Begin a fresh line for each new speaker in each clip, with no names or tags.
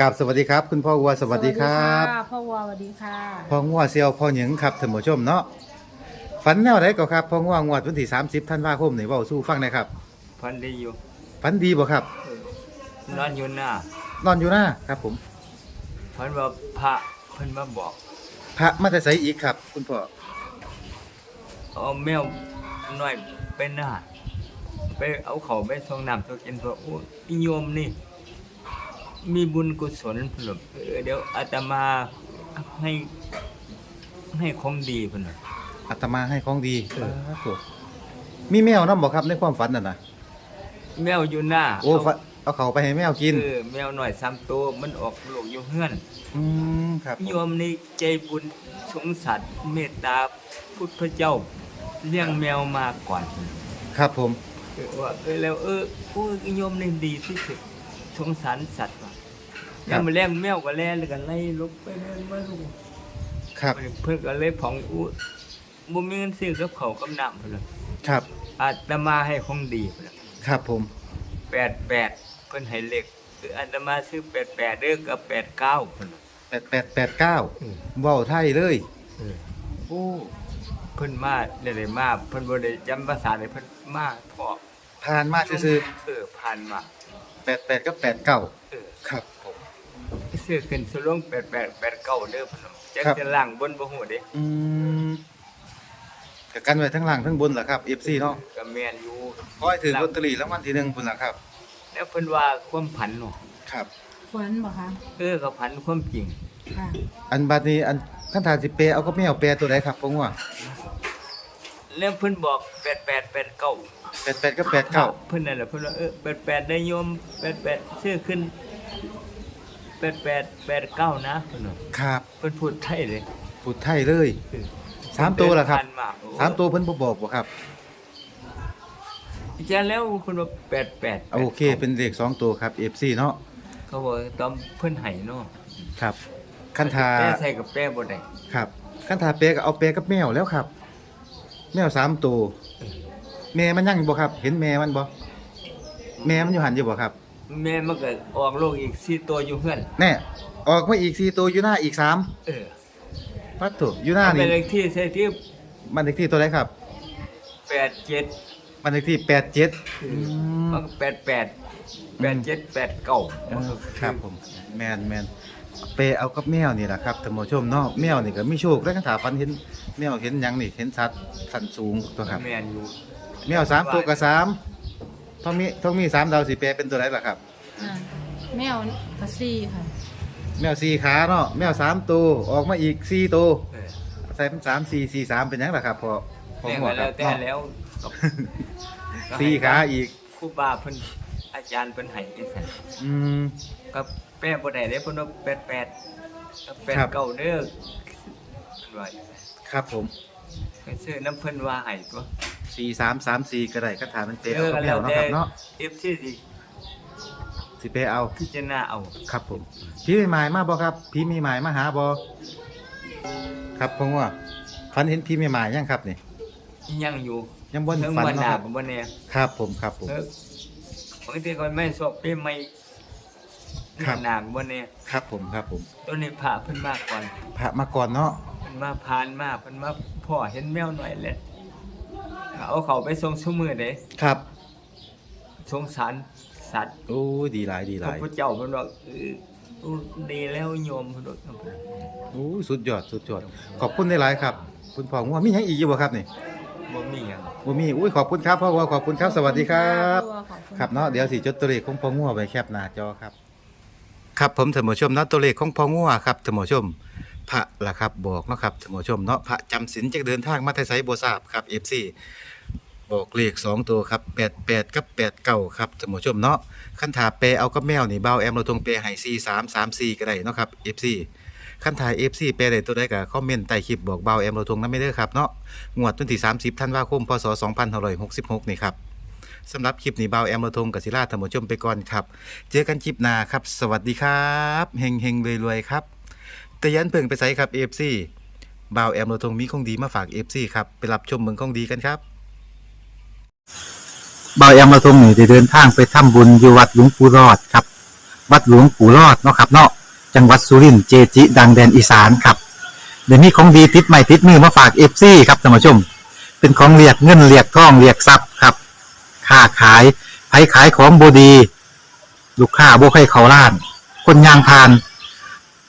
กับสวัสดีครับ คุณพ่อวัวสวัสดีครับ
สวัสดีค่ะพ่อวัวสวัสดีค่ะ
พ่องัวเซียวพ่อหยิงครับท่านผู้ชมเนาะฝันแนวไหนก็ครับพ่องัวงวดวันที่30ธันวาคมนี่เว้าสู้ฟังหน่อยครับ
พันดีอยู่
ฝันดีบ่ครับ
นอนอยู่หน้าน
อนอยู่หน้าครับ ผม
พันว่าพระเพิ่นมาบอก
พระมาแต่ไสอีกครับ คุณพ่อ
เอาแมวน้อยไปหน้าไปเอาเขาไปส่งน้ำส่งกินเพราะโอ้ยโยมนี่ มีบุญกุศลเพิ่นว่าเออเดี๋ยวอาตมาให้ให้ของดีเพิ่นว่า
อาตมาให้ของดีครับผมมีแมวนํบ่ครับในความฝันน่ะนะ
แมวอยู่หน้า
โอ้ฝันเอาเขาไปให้แมวกิน
เออแมวหน่อยสามตัวมันออกลูกอยู่เฮือน
อืมครับผม
โยมนี่ใจบุญสงสารเมตตาพุทธเจ้าเลี้ยงแมวมาก่อน
ครับผม
เออว่าเออแล้วเออผู้โยมนี่ดีที่สุดสงสารสัตว์ ว่ะแล้วมาเลี้ยงแมวก็แล่แล้วก็ไล่ลุกไปเดินมาลูก
ครับ
เพิ่นก็เลยผ่องอู้บ่มีเงินซื้อกับเขาวกับน้ำเพิ่นล่ะ
ครับ
อาตมาให้ของดีเพิ่นล่ะ
ครับผม
88เพิ่นให้เลขคืออาตมาซื้อ88เด้อกับ89เพิ่นล่ะ
8889
อืม
เว้าไทยเลย
เออ
โอ้
เพิ่นมาได้ได้มาเพิ่นบ่ได้จำภาษาได้เพิ่นมาพอ
ผ่านมาซื่อ
เออผ่านมา
ๆ88กับ89
เออ
ครับผม
ซื้อขึ้นสลง88 89เด้อเพิ่นน่ะจัก
ครับ
จะล่างบนบ่ฮู้เด้
อืมก็กันไว้ทั้งล่างทั้งบนแหละครับ FC เนาะ
ก็แม่นอยู่
ขอให้ถือลอตเตอรี่รางวัลที่หนึ่งพุ่นล่ะครับ
แล้วเพิ่นว่าความผันเนาะ
ครับ
ฝันบ่คะ
เออก็ผันความจริง
ค่ะ
อันบัดนี้อันคันถาสิเปเอาก็แมวแปรตัวใดครับผมว่า
แล้วเพิ่นบอก88 89
88กับ
เพิ่นนั่นแหละเพิ่นว่าเออ88ได้โยม88ซื้อขึ้น 88 89นะเพิ่นว่า
89ครับ
เพิ่นพูดไทยเลย
พูดไทยเลย
เออ
สามตัวเหรอครับ
ผ่านมาโอ้
สามตัวเพิ่นบ่บอกบ่ครับ
จะแล้วเพิ่นว่า88
โอเค เป็นเลขสองตัวครับ FC เนาะ
เขาบอกตอนเพิ่นให้เนาะ
ครับคันถา
แป้ใส่กับแป้บ่ได้
ครับคันถาเปรก็เอาเปรกับแมวแล้วครับ แมวสามตัวแม่มันยังอยู่บ่ครับ เห็นแม่มันบ่แม่มันอยู่หันอยู่บ่ครับ
แม่มันก็ออกลูกอีก4ตัวอยู่เฮือน
แน่ออกมาอีกสี่ตัวอยู่หน้าอีกสาม
เออ
ปัดถูกอยู่หน้า
เป็
นี่
นเลขที่ใส่ที่
บ้านเลขที่ตัวไหนครับ
87
บ้านเลขที่แปดเจ็ด
มันก็88 87 89
ครับผมแมนแมนไปเอากับแมวนี่แหละครับท่านผู้ชมเนาะแมวนี่ก็มีโชคแล้วกันถาฟันเห็นแมวเห็นหยังนี่เห็นสัตว์สันสูงตัวครับ
แม่นอยู่
แมวสามตัวกับสาม ท้องมีท้องมีสามดาวสีแปรเป็นตัวไหนล่ะครับ
อ่าแมวกะซี่ค่ะ
แมวสี่ขาเนาะแมวสามตัวออกมาอีกสี่ตัว
เออ
ใส่เป็นสามสี่สี่สามเป็นหยังล่ะครับพอพอ
แม่
หัว
ก็
ค
แล้
รั
ว
บ
แต่
เนาะ
แล้ว
สี่ขาอีก
ครูบาเพิ่นอาจารย์เพิ่นให้จังซั่น
อืม
ก็แป้บ่ได้เด้เพิ่นว่า88ก็แปด
ครับ
เก้าเด้อเพิ่นว่า
ครับผม
ก็ซื้อน้ำเพิ่นว่าให้ตัว
สี่สามสามสี่ก็ได้คาถามันเปร
เอ
เอา
อ
กับแม
แล้วว
เนาะ
แต่
ครับเนาะ
FC สิ
สิเปรเอา
พิจารณาเอา
ครับผมพี่มีหมายมาบ่ครับพี่มีหมายมาหาบ่ครับผมว่าฝันเห็นพี่มีหมายยังครับนี่
ยังอยู่
ยังบ่
เทิง
ฝัน
บ่ห
เนาะ
น้า
ครับ
ก็บ่แน่
ครับผมครับผม
เออบางทีก็ไม่สอบปีใหม่
ครับ
หน้าก็บ่แน่
ครับผมครับผม
ตัวนี้พระเพิ่นมาก่อน
พระมาก่อนเนาะ
เพิ่นมาผ่านมาเพิ่นมาพ่อเห็นแมวหน่อยแหละ เอาเขาไปส่งซุมื้อเด้
ครับ
สงสารสัตว์
โอ้ยดีหลายดีห
พระ
ลาย
พุทธเจ้าเพิ่นว่าเออเออดีแล้วโยมเพิ่นว่า
โอ้ยสุดยอดสุดยอดขอบคุณหลายๆครับ คุณพ่อว่ามีหยังอีกอยู่บ่ครับนี่
บ่มีหยัง
บ่มีอุ้ยขอบคุณครับพ่อว่าขอบคุณครับสวัสดีครับ
พ่อวัวขอบคุณ
ครับเนาะเดี๋ยวสิจดตัวเลขของพ่องัวไว้แคปหน้าจอครับ ครับผมท่านผู้ชมเนาะตัวเลขของพ่องัวครับท่านผู้ชม พระล่ะครับบอกเนาะครับท่านผู้ชมเนาะพระจำศีลจะเดินทางมาแต่ไสบ่ทราบครับ FC บอกเลขสองตัวครับ88กับ89ครับท่านผู้ชมเนาะคันถาแปเอากับแมวนี่เบาแอมเราตรงแปลให้4334ก็ได้เนาะครับ FC คันถ่าย FC แปลได้ตัวใดก็คอมเมนต์ใต้คลิปบอกเบาแอมเราตรงนั้นไม่เด้อครับเนาะงวดวันที่ 30ธันวาคมพศ2566 นี่ครับสำหรับคลิปนี้เบาแอมรทงกับศิลาธรรมชมไปก่อนครับ เจอกันคลิปหน้าครับ สวัสดีครับ เฮงเฮงรวยๆครับ แต่ยันเพิ่งไปใส่ครับ FC บ่าวแอมระทงมีของดีมาฝาก FC ครับ ไปรับชมเมืองของดีกันครับบ่าวแอมระทงนี่ได้เดินทางไปทำบุญอยู่วัดหลวงปู่รอดครับ วัดหลวงปู่รอดเนาะครับเนาะจังหวัดสุรินทร์เจจิ ดังแดนอีสานครับเดี๋ยวนี้ของดีติดใหม่ติดมือมาฝากเอฟซีครับท่านผู้ชม เป็นของเรียกเงินเรียกทองเรียกทรัพย์ครับค้าขายไผขายของบดี ลูกค้าบ่ใครเขาล้าน คนยางพาน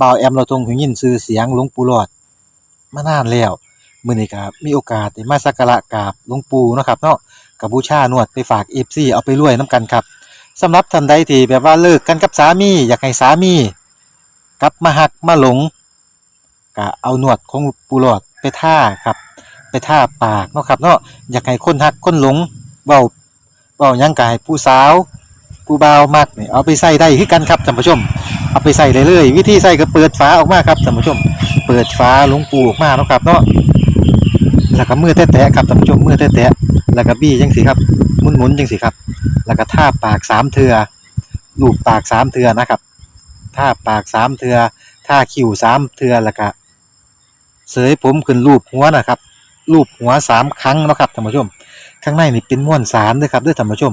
บ่าวแอมเราทรงหูยินชื่อเสียงหลวงปู่หลอดมานานแล้วมื้อนี้ก็มีโอกาสได้มาสักการะกราบหลวงปู่เนาะครับเนาะกับบูชานวดไปฝาก FC เอาไปรวยนํกันครับสำหรับท่านใดที่แบบว่าเลิกกันกับสามี อยากให้สามี กลับมาหักมาหลงก็เอาหนวดของปูหลอดไปท่าครับ ไปท่าปากเนาะครับเนาะอยากให้คนหักคนหลงเบาเบายังกายผู้สาว ผู้บ่าวมักนี่เอาไปใส่ได้คือกันครับท่านผู้ชม เอาไปใส่เลยเลย วิธีใส่ก็เปิดฝาออกมาครับท่านผู้ชม เปิดฝาหลวงปูออกมาเนาะครับเนาะแล้วก็มือแตะๆครับท่านผู้ชมมือแตะๆแล้วก็บี้จังสิครับหมุนๆจังสิครับ แล้วก็ท่าปากสามเทือลูบปากสามเทือนะครับท่าปากสามเทือท่าคิ้วสามเทือแล้วก็เสยผมขึ้นรูปหัวนะครับรูปหัวสามครั้งเนาะครับท่านผู้ชม ข้างในนี่เป็นม้วนสารด้วยครับด้วยท่านผู้ชม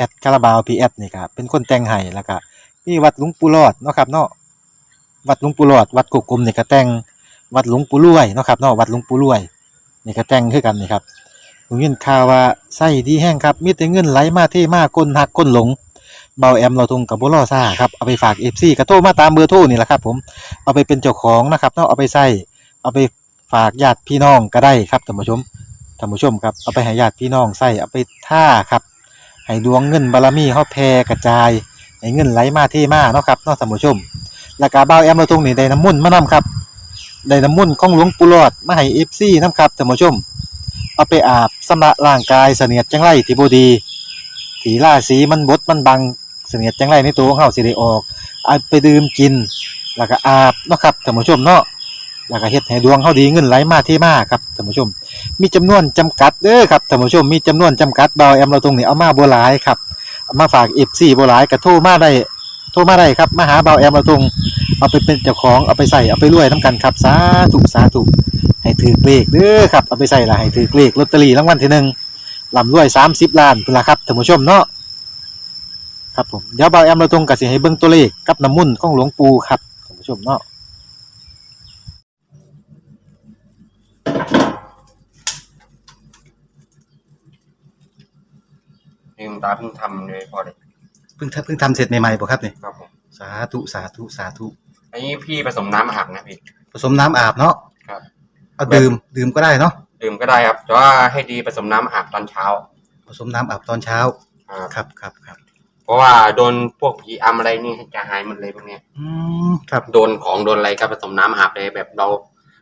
อดคาราบาวพีแอดนี่ครับเป็นคนแต่งให้แล้วก็มีวัดหลวงปู่รอดเนาะครับเนาะวัดหลวงปู่รอด วัดกกกลมนี่ก็แต่งวัดหลวงปู่รวยเนาะครับเนาะวัดหลวงปู่รวยนี่ก็แต่งคือกันนี่ครับผมยินข่าวว่าไส้ดีแห้งครับมีแต่เงินไหลมาเทมาคนหักคนหลงเบาแอมเราทงกับบุรอซ่าครับเอาไปฝากเอฟซีกระโทมาตามเบอร์โทรนี่แหละครับผมเอาไปเป็นเจ้าของนะครับเนาะเอาไปใส่เอาไปฝากญาติพี่น้องก็ได้ครับท่านผู้ชมท่านผู้ชมครับเอาไปให้ญาติพี่น้องใส่เอาไปท่าครับ ให้ดวงเงินบารมีเฮาแผ่กระจายให้เงินไหลมาเทมาเนาะครับเนาะท่านผู้ชมแล้วก็บ่าวแอมเราตรงนี้ได้น้ำมุ่นมานํครับได้น้ำมุ่นของหลวงปู่หลอดมาให้ FC นํครับท่านผู้ชม เอาไปอาบสำระร่างกายเสนียดจังไรที่บ่ดีที่ราศีมันบดมันบังเสนียดจังไรในตัวของเฮาสิได้ออกเอาไปดื่มกิน แล้วก็อาบเนาะครับท่านผู้ชมเนาะ แล้วก็เฮ็ดให้ดวงเฮาดีเงินไหลมาเทมาครับท่านผู้ชม มีจำนวนจำกัดเด้อครับท่านผู้ชมมีจำนวนจำกัดบาแอมเราตรงนี้เอามาบ่หลายครับเอามาฝาก FC บ่หลายก็โทรมาได้โทรมาได้ครับมาหาบาแอมเราตรงเอาไปเป็นเจ้าของเอาไปใส่เอาไปรวยนํกันครับสาธุสาธุให้ถือเลขเด้อครับเอาไปใส่ละให้ถือเลขลอตเตอรี่รางวัลที่หนึ่งลำรวย30ล้านพุ่นล่ะครับท่านผู้ชมเนาะครับผมเดี๋ยวบาแอมเราตรงก็สิให้เบิ่งตัวเลขกับน้ำมุ่นของหลวงปู่ครับท่านผู้ชมเนาะ
นี่คุณตาเพิ่งทำเลยพอเลย
เพิ่งทำเพิ่งทำเสร็จใหม่ๆบ่ครับนี่
ครับผม
สาธุสาธุสาธุ
อันนี้พี่ผสมน้ำอาบนะพี่
ผสมน้ำอาบเนาะ
ครับ
เอาดื่มดื่มก็ได้เนาะ
ดื่มก็ได้ครับ แต่ว่าให้ดีผสมน้ำอาบตอนเช้า
ผสมน้ำอาบตอนเช้า
ครับ
ครับครับครับ
เพราะว่าโดนพวกผีอำอะไรนี่จะหายหมดเลยพวกเนี้ย
อืมครับ
โดนของโดนอะไรก็ผสมน้ำอาบเลยแบบเรา